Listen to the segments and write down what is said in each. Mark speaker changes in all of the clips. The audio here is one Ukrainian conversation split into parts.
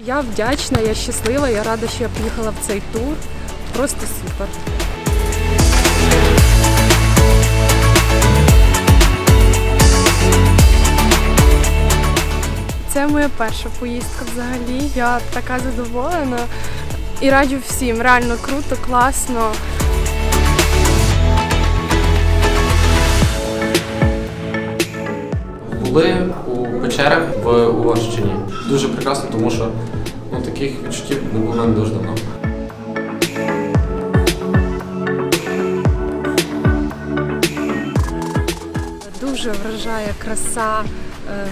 Speaker 1: Я вдячна, я щаслива, я рада, що я приїхала в цей тур. Просто супер. Це моя перша поїздка взагалі. Я така задоволена і раджу всім. Реально круто, класно.
Speaker 2: Були у печерах в Угорщині. Дуже прекрасно, тому що ну, таких відчуттів не було не дуже давно.
Speaker 1: Дуже вражає краса е,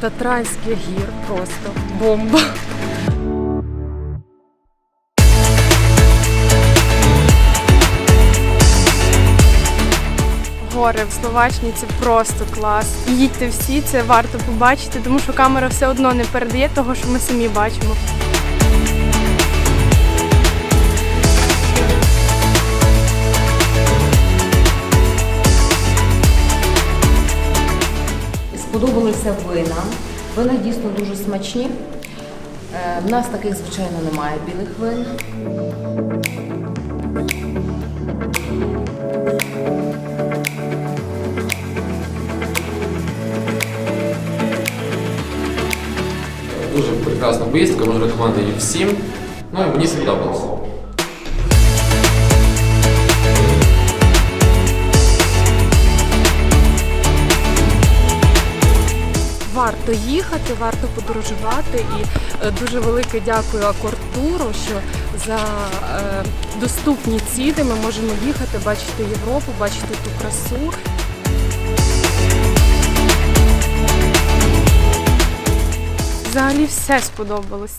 Speaker 1: Татранських гір. Просто бомба. Гори в Словаччині це просто клас. Їдьте всі, це варто побачити, тому що камера все одно не передає того, що ми самі бачимо.
Speaker 3: Сподобалися вина. Вина дійсно дуже смачні. Е, В нас таких, звичайно, немає білих вин.
Speaker 2: Дуже прекрасна поїздка, можу рекомендувати її всім. Ну і мені сподобалось.
Speaker 1: Варто їхати, варто подорожувати. І е, дуже велике дякую Акортуру, що за е, доступні ціни ми можемо їхати, бачити Європу, бачити ту красу. Взагалі все сподобалось.